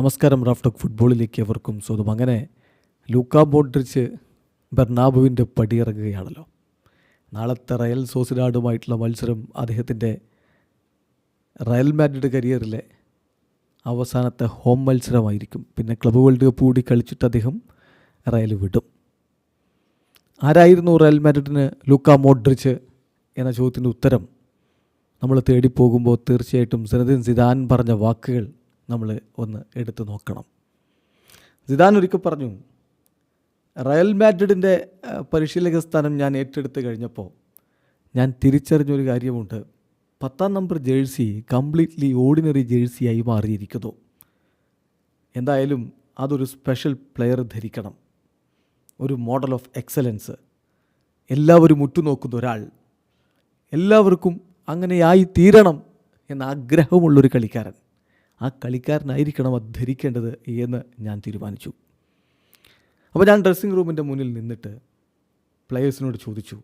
നമസ്കാരം റാഫ്റ്റോക്ക് ഫുട്ബോളിലേക്ക് അവർക്കും സ്വന്തം അങ്ങനെ ലൂക്ക മോഡ്രിച്ച് ബെർണാബുവിന്റെ പടിയിറങ്ങുകയാണല്ലോ. നാളത്തെ റയൽ സോസിഡാഡുമായിട്ടുള്ള മത്സരം അദ്ദേഹത്തിന്റെ റയൽ മാഡ്രിഡ് കരിയറിലെ അവസാനത്തെ ഹോം മത്സരമായിരിക്കും. പിന്നെ ക്ലബ് വേൾഡ് കപ്പ് കൂടി കളിച്ചിട്ട് അദ്ദേഹം റയൽ വിടും. ആരായിരുന്നു റയൽ മാഡ്രിഡിന് ലൂക്ക മോഡ്രിച്ച് എന്ന ചോദ്യത്തിന്റെ ഉത്തരം? നമ്മൾ തേടിപ്പോകുമ്പോൾ തീർച്ചയായിട്ടും സിനദിൻ സിദാൻ പറഞ്ഞ വാക്കുകൾ നമ്മൾ ഒന്ന് എടുത്തു നോക്കണം. സിദാൻ ഒരിക്കൽ പറഞ്ഞു റയൽ മാഡ്രിഡിന്റെ പരിശീലക സ്ഥാനം ഞാൻ ഏറ്റെടുത്ത് കഴിഞ്ഞപ്പോൾ ഞാൻ തിരിച്ചറിഞ്ഞൊരു കാര്യമുണ്ട് പത്താം നമ്പർ ജേഴ്സി കംപ്ലീറ്റ്ലി ഓർഡിനറി ജേഴ്സിയായി മാറിയിരിക്കുന്നു. എന്തായാലും അതൊരു സ്പെഷ്യൽ പ്ലെയർ ധരിക്കണം. ഒരു മോഡൽ ഓഫ് എക്സലൻസ്. എല്ലാവരും ഉറ്റുനോക്കുന്ന ഒരാൾ. എല്ലാവർക്കും അങ്ങനെയായി തീരണം എന്ന ആഗ്രഹമുള്ളൊരു കളിക്കാരൻ. ആ കളിക്കാരനായിരിക്കണം അത് ധരിക്കേണ്ടത് എന്ന് ഞാൻ തീരുമാനിച്ചു. അപ്പോൾ ഞാൻ ഡ്രസ്സിംഗ് റൂമിന്റെ മുന്നിൽ നിന്നിട്ട് പ്ലെയേഴ്സിനോട് ചോദിച്ചു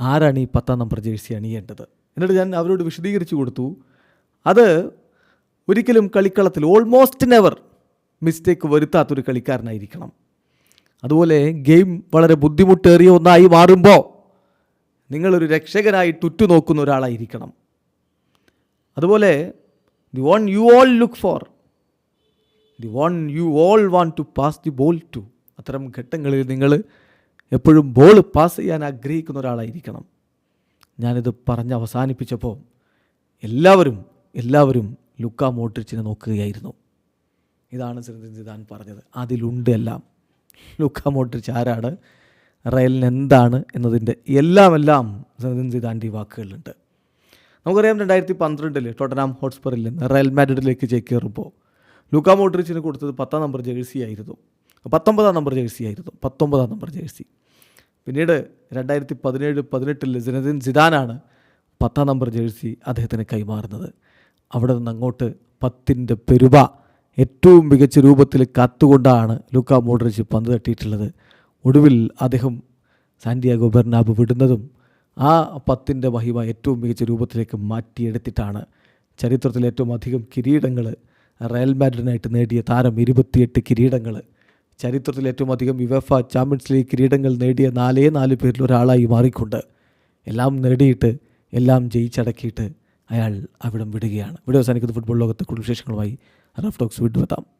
ആരാണ് ഈ പത്താം നമ്പർ ജേഴ്സി അണിയേണ്ടത്? എന്നിട്ട് ഞാൻ അവരോട് വിശദീകരിച്ചു കൊടുത്തു അത് ഒരിക്കലും കളിക്കളത്തിൽ ഓൾമോസ്റ്റ് നെവർ മിസ്റ്റേക്ക് വരുത്താത്തൊരു കളിക്കാരനായിരിക്കണം. അതുപോലെ ഗെയിം വളരെ ബുദ്ധിമുട്ടേറിയ ഒന്നായി മാറുമ്പോൾ നിങ്ങളൊരു രക്ഷകനായി ഉറ്റുനോക്കുന്ന ഒരാളായിരിക്കണം. അതുപോലെ the one you all look for the one you all want to pass the ball to അത്തരം ഘട്ടങ്ങളിൽ നിങ്ങൾ എപ്പോഴും ബോൾ പാസ് ചെയ്യാൻ ആഗ്രഹിക്കുന്ന ഒരാളായിരിക്കണം. ഞാനിത് പറഞ്ഞ് അവസാനിപ്പിച്ചപ്പോൾ എല്ലാവരും എല്ലാവരും ലുക്ക മോട്രിച്ചിനെ നോക്കുകയായിരുന്നു. ഇതാണ് സിനദിൻ സിദാൻ പറഞ്ഞത്. അതിലുണ്ട് എല്ലാം. ലുക്ക മോട്രിച്ച് ആരാണ്? റയലിന് എന്താണ് എന്നതിന്റെ എല്ലാം എല്ലാം സിദാന്റെ ഈ വാക്കുകളിലുണ്ട്. നമുക്കറിയാം രണ്ടായിരത്തി പന്ത്രണ്ടിൽ ടോട്ടനാം ഹോട്ട്സ്പറിൽ നിന്ന് റയൽ മാഡ്രിഡിലേക്ക് ചേക്കേറുമ്പോൾ ലൂക്ക മോഡ്രിച്ചിന് കൊടുത്തത് പത്താം നമ്പർ ജേഴ്സി ആയിരുന്നു പത്തൊമ്പതാം നമ്പർ ജേഴ്സി ആയിരുന്നു പത്തൊമ്പതാം നമ്പർ ജേഴ്സി. പിന്നീട് രണ്ടായിരത്തി പതിനേഴ് പതിനെട്ടിൽ സിനദിൻ സിദാനാണ് പത്താം നമ്പർ ജേഴ്സി അദ്ദേഹത്തിന് കൈമാറുന്നത്. അവിടെ നിന്ന് അങ്ങോട്ട് പത്തിന്റെ പെരുവ ഏറ്റവും മികച്ച രൂപത്തിൽ കാത്തുകൊണ്ടാണ് ലൂക്ക മോഡ്രിച്ച് പന്ത് തട്ടിയിട്ടുള്ളത്. ഒടുവിൽ അദ്ദേഹം സാന്റിയാഗോ ബെർണാബ് വിടുന്നതും ആ പത്തിന്റെ മഹിമ ഏറ്റവും മികച്ച രൂപത്തിലേക്ക് മാറ്റിയെടുത്തിട്ടാണ് ചരിത്രത്തിൽ ഏറ്റവും അധികം കിരീടങ്ങൾ റയൽ മാഡ്രിഡിനായിട്ട് നേടിയ താരം ഇരുപത്തിയെട്ട് കിരീടങ്ങൾ. ചരിത്രത്തിൽ ഏറ്റവും അധികം യുവഫ ചാമ്പ്യൻസ് ലീഗ് കിരീടങ്ങൾ നേടിയ നാലേ നാല് പേരിൽ ഒരാളായി മാറിക്കൊണ്ട് എല്ലാം നേടിയിട്ട് എല്ലാം ജയിച്ചടക്കിയിട്ട് അയാൾ അവിടം വിടുകയാണ്. ഇവിടെ അവസാനിക്കുന്ന. ഫുട്ബോൾ ലോകത്തെ കുടുംബ വിശേഷങ്ങളുമായി റഫ് ടോക്സ് വിട്ടുവെത്താം